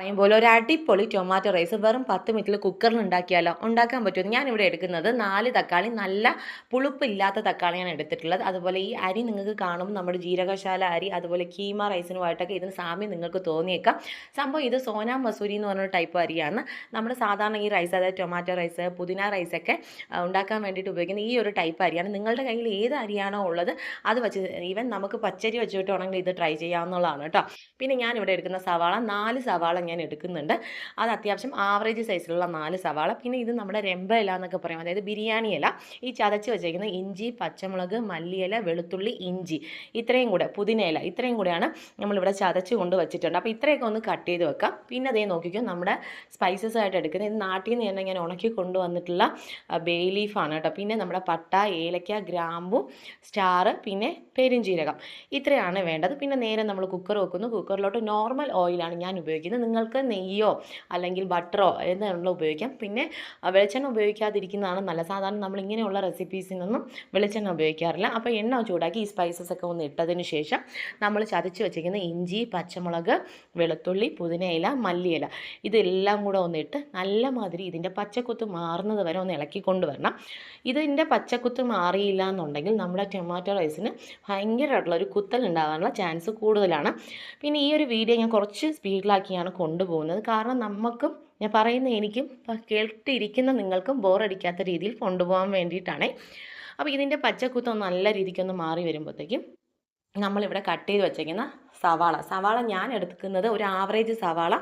പറയുമ്പോൾ ഒരു അടിപൊളി ടൊമാറ്റോ റൈസ് വെറും പത്ത് മിനിറ്റിൽ കുക്കറിൽ ഉണ്ടാക്കിയാലോ? ഉണ്ടാക്കാൻ പറ്റുമോ? ഞാനിവിടെ എടുക്കുന്നത് നാല് തക്കാളി നല്ല പുളിപ്പില്ലാത്ത തക്കാളിയാണ് എടുത്തിട്ടുള്ളത്. അതുപോലെ ഈ അരി നിങ്ങൾക്ക് കാണുമ്പോൾ നമ്മുടെ ജീരകശാല അരി അതുപോലെ കീമ റൈസിനുമായിട്ടൊക്കെ ഇതിന് സാമ്യം നിങ്ങൾക്ക് തോന്നിയേക്കാം. സംഭവം ഇത് സോനാ മസൂരി എന്ന് പറഞ്ഞൊരു ടൈപ്പ് അരിയാണ്. നമ്മൾ സാധാരണ ഈ റൈസ് അതായത് ടൊമാറ്റോ റൈസ് പുതിന റൈസൊക്കെ ഉണ്ടാക്കാൻ വേണ്ടിയിട്ട് ഉപയോഗിക്കുന്ന ഈ ഒരു ടൈപ്പ് അരിയാണ്. നിങ്ങളുടെ കയ്യിൽ ഏത് അരിയാണോ ഉള്ളത് അത് വെച്ച് ഈവൻ നമുക്ക് പച്ചരി വെച്ചിട്ട് വേണമെങ്കിൽ ഇത് ട്രൈ ചെയ്യാവുന്നതാണ് കേട്ടോ. പിന്നെ ഞാനിവിടെ എടുക്കുന്ന സവാള നാല് സവാള ഞാൻ എടുക്കുന്നുണ്ട്. അത് അത്യാവശ്യം ആവറേജ് സൈസിലുള്ള നാല് സവാള. പിന്നെ ഇത് നമ്മുടെ രമ്പ ഇല എന്നൊക്കെ പറയും. അതായത് ബിരിയാണി ഇല. ഈ ചതച്ച് വെച്ചേക്കുന്ന ഇഞ്ചി പച്ചമുളക് മല്ലിയില വെളുത്തുള്ളി ഇഞ്ചി ഇത്രയും കൂടെ പുതിനയില ഇത്രയും കൂടെയാണ് നമ്മളിവിടെ ചതച്ച് കൊണ്ട് വെച്ചിട്ടുണ്ട്. അപ്പോൾ ഇത്രയൊക്കെ ഒന്ന് കട്ട് ചെയ്ത് വെക്കാം. പിന്നെ അതേ നോക്കിക്കോ നമ്മുടെ സ്പൈസസ് ആയിട്ട് എടുക്കുന്നത് ഇത് നാട്ടിൽ നിന്ന് തന്നെ ഞാൻ ഉണക്കി കൊണ്ടുവന്നിട്ടുള്ള ബേ ലീഫാണ് കേട്ടോ. പിന്നെ നമ്മുടെ പട്ട ഏലക്ക ഗ്രാമ്പു സ്റ്റാർ പിന്നെ പെരുംജീരകം ഇത്രയാണ് വേണ്ടത്. പിന്നെ നേരെ നമ്മൾ കുക്കർ വെക്കുന്നു. കുക്കറിലോട്ട് നോർമൽ ഓയിലാണ് ഞാൻ ഉപയോഗിക്കുന്നത്. നിങ്ങൾക്ക് നെയ്യോ അല്ലെങ്കിൽ ബട്ടറോ എന്താണല്ലോ ഉപയോഗിക്കാം. പിന്നെ വെളിച്ചെണ്ണ ഉപയോഗിക്കാതിരിക്കുന്നതാണ് നല്ല സാധാരണ നമ്മൾ ഇങ്ങനെയുള്ള റെസിപ്പീസിനൊന്നും വെളിച്ചെണ്ണ ഉപയോഗിക്കാറില്ല. അപ്പോൾ എണ്ണ ചൂടാക്കി ഈ സ്പൈസസ് ഒക്കെ ഒന്ന് ഇട്ടതിന് ശേഷം നമ്മൾ ചതച്ച് വെച്ചിരിക്കുന്ന ഇഞ്ചി പച്ചമുളക് വെളുത്തുള്ളി പുതിനയില മല്ലിയില ഇതെല്ലാം കൂടെ ഒന്നിട്ട് നല്ല മാതിരി ഇതിന്റെ പച്ചക്കുത്ത് മാറുന്നത് വരെ ഒന്ന് ഇളക്കി കൊണ്ടുവരണം. ഇതിന്റെ പച്ചക്കുത്ത് മാറിയില്ല എന്നുണ്ടെങ്കിൽ നമ്മുടെ ടൊമാറ്റോ റൈസിന് ഭയങ്കരമായിട്ടുള്ള ഒരു കുത്തൽ ഉണ്ടാകാനുള്ള ചാൻസ് കൂടുതലാണ്. പിന്നെ ഈ ഒരു വീഡിയോ ഞാൻ കുറച്ച് സ്പീഡിലാക്കിയാണ് കൊണ്ടുപോകുന്നത്. കാരണം നമുക്കും ഞാൻ പറയുന്ന എനിക്കും കേട്ടിരിക്കുന്ന നിങ്ങൾക്കും ബോറടിക്കാത്ത രീതിയിൽ കൊണ്ടുപോകാൻ വേണ്ടിയിട്ടാണ്. അപ്പോൾ ഇതിന്റെ പച്ചക്കുത്ത് നല്ല രീതിക്കൊന്ന് മാറി വരുമ്പോഴത്തേക്കും നമ്മളിവിടെ കട്ട് ചെയ്ത് വെച്ചേക്കുന്ന സവാള. സവാള ഞാൻ എടുക്കുന്നത് ഒരു ആവറേജ് സവാള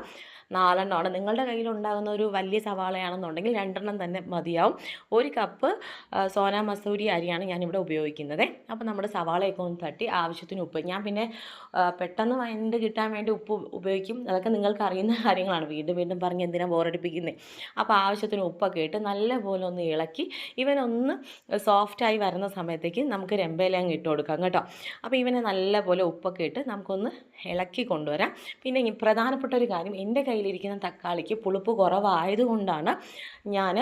നാലെണ്ണമാണ്. നിങ്ങളുടെ കയ്യിലുണ്ടാകുന്ന ഒരു വലിയ സവാളയാണെന്നുണ്ടെങ്കിൽ രണ്ടെണ്ണം തന്നെ മതിയാവും. ഒരു കപ്പ് സോന മസൂരി അരിയാണ് ഞാനിവിടെ ഉപയോഗിക്കുന്നത്. അപ്പോൾ നമ്മുടെ സവാളയൊക്കെ ഒന്ന് തട്ടി ആവശ്യത്തിന് ഉപ്പ്. ഞാൻ പിന്നെ പെട്ടെന്ന് വയണ്ട് കിട്ടാൻ വേണ്ടി ഉപ്പ് ഉപയോഗിക്കും. അതൊക്കെ നിങ്ങൾക്ക് അറിയുന്ന കാര്യങ്ങളാണ്. വീണ്ടും വീണ്ടും പറഞ്ഞ് എന്തിനാണ് ബോറടിപ്പിക്കുന്നത് അപ്പോൾ ആവശ്യത്തിന് ഉപ്പൊക്കെ ഇട്ട് നല്ലപോലെ ഒന്ന് ഇളക്കി ഇവനൊന്ന് സോഫ്റ്റായി വരുന്ന സമയത്തേക്ക് നമുക്ക് രമ്പയിലങ്ങ് ഇട്ട് കൊടുക്കാം കേട്ടോ. അപ്പോൾ ഇവനെ നല്ലപോലെ ഉപ്പൊക്കെ ഇട്ട് നമുക്കൊന്ന് ഇളക്കി കൊണ്ടുവരാം. പിന്നെ പ്രധാനപ്പെട്ട ഒരു കാര്യം എന്റെ കയ്യിലിരിക്കുന്ന തക്കാളിക്ക് പുളിപ്പ് കുറവായതുകൊണ്ടാണ് ഞാൻ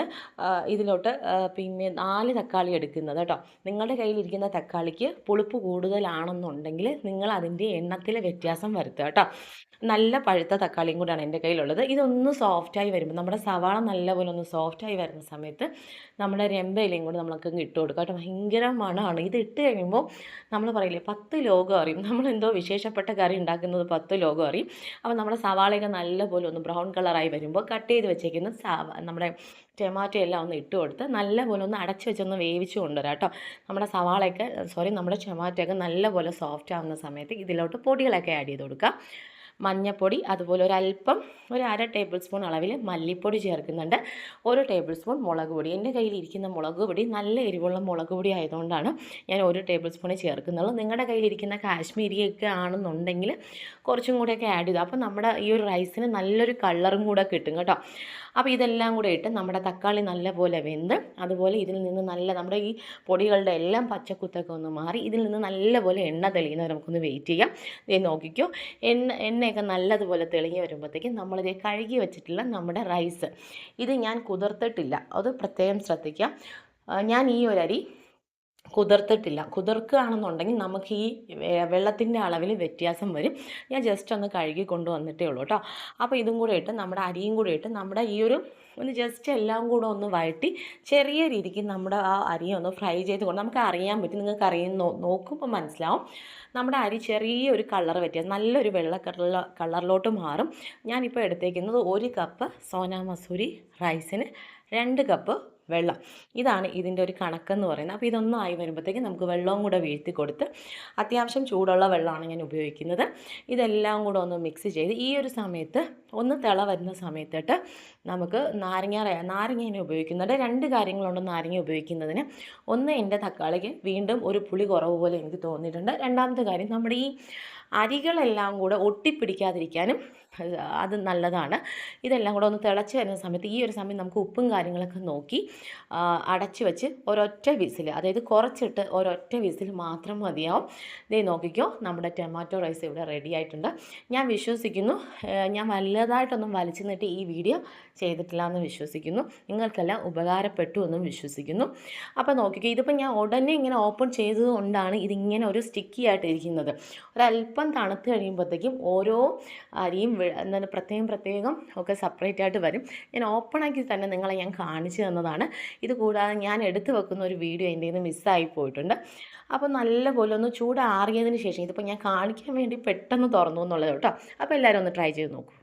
ഇതിലോട്ട് പിന്നെ നാല് തക്കാളി എടുക്കുന്നത് കേട്ടോ. നിങ്ങളുടെ കയ്യിലിരിക്കുന്ന തക്കാളിക്ക് പുളിപ്പ് കൂടുതലാണെന്നുണ്ടെങ്കിൽ നിങ്ങൾ അതിന്റെ എണ്ണത്തിൽ വ്യത്യാസം വരുത്തുക കേട്ടോ. നല്ല പഴുത്ത തക്കാളിയും കൂടാണ് എന്റെ കയ്യിലുള്ളത്. ഇതൊന്ന് സോഫ്റ്റായി വരുമ്പോൾ നമ്മുടെ സവാള നല്ലപോലെ ഒന്ന് സോഫ്റ്റായി വരുന്ന സമയത്ത് നമ്മുടെ രമ്പയിലയും കൂടി നമ്മൾക്ക് അങ്ങ് ഇട്ട് കൊടുക്കുക കേട്ടോ. ഭയങ്കര മണമാണ്. ഇത് ഇട്ട് കഴിയുമ്പോൾ നമ്മൾ പറയില്ലേ പത്ത് ലോകം അറിയും. നമ്മളെന്തോ വിശേഷപ്പെട്ട കറി ഉണ്ടാക്കുന്നത് പത്ത് ലോകം അറിയും. അപ്പോൾ നമ്മുടെ സവാളയൊക്കെ നല്ലപോലെ ഒന്ന് ബ്രൗൺ കളറായി വരുമ്പോൾ കട്ട് ചെയ്ത് വെച്ചേക്കുന്ന സവ നമ്മുടെ ടൊമാറ്റോ എല്ലാം ഒന്ന് ഇട്ട് കൊടുത്ത് നല്ലപോലെ ഒന്ന് അടച്ച് വെച്ചൊന്ന് വേവിച്ച് കൊണ്ടുവരാം കേട്ടോ. നമ്മുടെ സവാളയൊക്കെ സോറി നമ്മുടെ ടൊമാറ്റോ ഒക്കെ നല്ലപോലെ സോഫ്റ്റ് ആവുന്ന സമയത്ത് ഇതിലോട്ട് പൊടികളൊക്കെ ആഡ് ചെയ്ത് കൊടുക്കുക മഞ്ഞൾപ്പൊടി അതുപോലെ ഒരല്പം ഒരു അര ടേബിൾ സ്പൂൺ അളവിൽ മല്ലിപ്പൊടി ചേർക്കുന്നുണ്ട്. ഒരു ടേബിൾ സ്പൂൺ മുളക് പൊടി. എന്റെ കയ്യിലിരിക്കുന്ന മുളക് പൊടി നല്ല എരിവുള്ള മുളക് പൊടി ആയതുകൊണ്ടാണ് ഞാൻ ഒരു ടേബിൾ സ്പൂൺ ചേർക്കുന്നുള്ളൂ നിങ്ങളുടെ കയ്യിലിരിക്കുന്ന കാശ്മീരിയൊക്കെ ആണെന്നുണ്ടെങ്കിൽ കുറച്ചും കൂടെയൊക്കെ ആഡ് ചെയ്തു. അപ്പോൾ നമ്മുടെ ഈ ഒരു റൈസിന് നല്ലൊരു കളറും കൂടെ കിട്ടും കേട്ടോ. അപ്പോൾ ഇതെല്ലാം കൂടെ ഇട്ട് നമ്മുടെ തക്കാളി നല്ലപോലെ വെന്ത് അതുപോലെ ഇതിൽ നിന്ന് നല്ല നമ്മുടെ ഈ പൊടികളുടെ എല്ലാം പച്ചക്കുത്തൊക്കെ ഒന്ന് മാറി ഇതിൽ നിന്ന് നല്ലപോലെ എണ്ണ തെളിയുന്നത് നമുക്കൊന്ന് വെയിറ്റ് ചെയ്യാം. നോക്കിക്കോ. എണ്ണ എണ്ണ എണ്ണയൊക്കെ നല്ലതുപോലെ തെളിഞ്ഞ് വരുമ്പോഴത്തേക്കും നമ്മളിത് കഴുകി വെച്ചിട്ടുള്ള നമ്മുടെ റൈസ്. ഇത് ഞാൻ കുതിർത്തിട്ടില്ല. അത് പ്രത്യേകം ശ്രദ്ധിക്കുക ഞാൻ ഈ ഒരു അരി കുതിർത്തിട്ടില്ല. കുതിർക്കുകയാണെന്നുണ്ടെങ്കിൽ നമുക്ക് ഈ വെള്ളത്തിന്റെ അളവിൽ വ്യത്യാസം വരും. ഞാൻ ജസ്റ്റ് ഒന്ന് കഴുകി കൊണ്ടുവന്നിട്ടേ ഉള്ളൂ കേട്ടോ അപ്പോൾ ഇതും കൂടെ ഇട്ട് നമ്മുടെ അരിയും കൂടെ ഇട്ട് നമ്മുടെ ഈ ഒരു ഒന്ന് ജസ്റ്റ് എല്ലാം കൂടെ ഒന്ന് വഴറ്റി ചെറിയ രീതിക്ക് നമ്മുടെ ആ അരി ഒന്ന് ഫ്രൈ ചെയ്ത് കൊണ്ട് നമുക്ക് അറിയാൻ പറ്റും. നിങ്ങൾക്ക് അറിയാൻ നോക്കുമ്പോൾ മനസ്സിലാവും. നമ്മുടെ അരി ചെറിയൊരു കളർ വ്യത്യാസം നല്ലൊരു വെള്ള കളർ കളറിലോട്ട് മാറും. ഞാനിപ്പോൾ എടുത്തേക്കുന്നത് ഒരു കപ്പ് സോനാ മസൂരി റൈസിന് രണ്ട് കപ്പ് വെള്ളം. ഇതാണ് ഇതിന്റെ ഒരു കണക്കെന്ന് പറയുന്നത്. അപ്പോൾ ഇതൊന്നും ആയി വരുമ്പോഴത്തേക്കും നമുക്ക് വെള്ളവും കൂടെ വീഴ്ത്തി കൊടുത്ത് അത്യാവശ്യം ചൂടുള്ള വെള്ളമാണ് ഞാൻ ഉപയോഗിക്കുന്നത്. ഇതെല്ലാം കൂടെ ഒന്ന് മിക്സ് ചെയ്ത് ഈ ഒരു സമയത്ത് ഒന്ന് തിള വരുന്ന സമയത്തിട്ട് നമുക്ക് നാരങ്ങ നാരങ്ങ ഇനി ഉപയോഗിക്കുന്നുണ്ട്. രണ്ട് കാര്യങ്ങളുണ്ട് നാരങ്ങ ഉപയോഗിക്കുന്നതിന്. ഒന്ന് എന്റെ തക്കാളിക്ക് വീണ്ടും ഒരു പുളി കുറവ് പോലെ എനിക്ക് തോന്നിയിട്ടുണ്ട്. രണ്ടാമത്തെ കാര്യം നമ്മുടെ ഈ അരികളെല്ലാം കൂടെ ഒട്ടിപ്പിടിക്കാതിരിക്കാനും അത് നല്ലതാണ്. ഇതെല്ലാം കൂടെ ഒന്ന് തിളച്ച് വരുന്ന സമയത്ത് ഈ ഒരു സമയം നമുക്ക് ഉപ്പും കാര്യങ്ങളൊക്കെ നോക്കി അടച്ചു വെച്ച് ഒരൊറ്റ വിസിൽ അതായത് കുറച്ചിട്ട് ഒരൊറ്റ വിസിൽ മാത്രം മതിയാവും. ഇതേ നോക്കിക്കോ നമ്മുടെ ടൊമാറ്റോ റൈസ് ഇവിടെ റെഡി ആയിട്ടുണ്ട്. ഞാൻ വിശ്വസിക്കുന്നു ഞാൻ വലുതായിട്ടൊന്നും വലിച്ചു നിന്നിട്ട് ഈ വീഡിയോ ചെയ്തിട്ടില്ല എന്ന് വിശ്വസിക്കുന്നു. നിങ്ങൾക്കെല്ലാം ഉപകാരപ്പെട്ടു എന്നും വിശ്വസിക്കുന്നു. അപ്പോൾ നോക്കിക്കോ ഇതിപ്പോൾ ഞാൻ ഉടനെ ഇങ്ങനെ ഓപ്പൺ ചെയ്തത് കൊണ്ടാണ് ഇതിങ്ങനെ ഒരു സ്റ്റിക്കി ആയിട്ട് ഇരിക്കുന്നത്. ഒരല്പം ഇതിപ്പം തണുത്ത് കഴിയുമ്പോഴത്തേക്കും ഓരോ അരിയും എന്താണ് പ്രത്യേകം പ്രത്യേകം ഒക്കെ സെപ്പറേറ്റ് ആയിട്ട് വരും. ഞാൻ ഓപ്പണാക്കി തന്നെ നിങ്ങളെ ഞാൻ കാണിച്ചു തന്നതാണ്. ഇത് കൂടാതെ ഞാൻ എടുത്തു വെക്കുന്ന ഒരു വീഡിയോ എന്റെ നിന്ന് മിസ്സായി പോയിട്ടുണ്ട്. അപ്പോൾ നല്ലപോലെ ഒന്ന് ചൂടാറിയതിന് ശേഷം ഇതിപ്പോൾ ഞാൻ കാണിക്കാൻ വേണ്ടി പെട്ടെന്ന് തുറന്നു എന്നുള്ളത് കേട്ടോ. അപ്പോൾ എല്ലാവരും ഒന്ന് ട്രൈ ചെയ്ത് നോക്കൂ.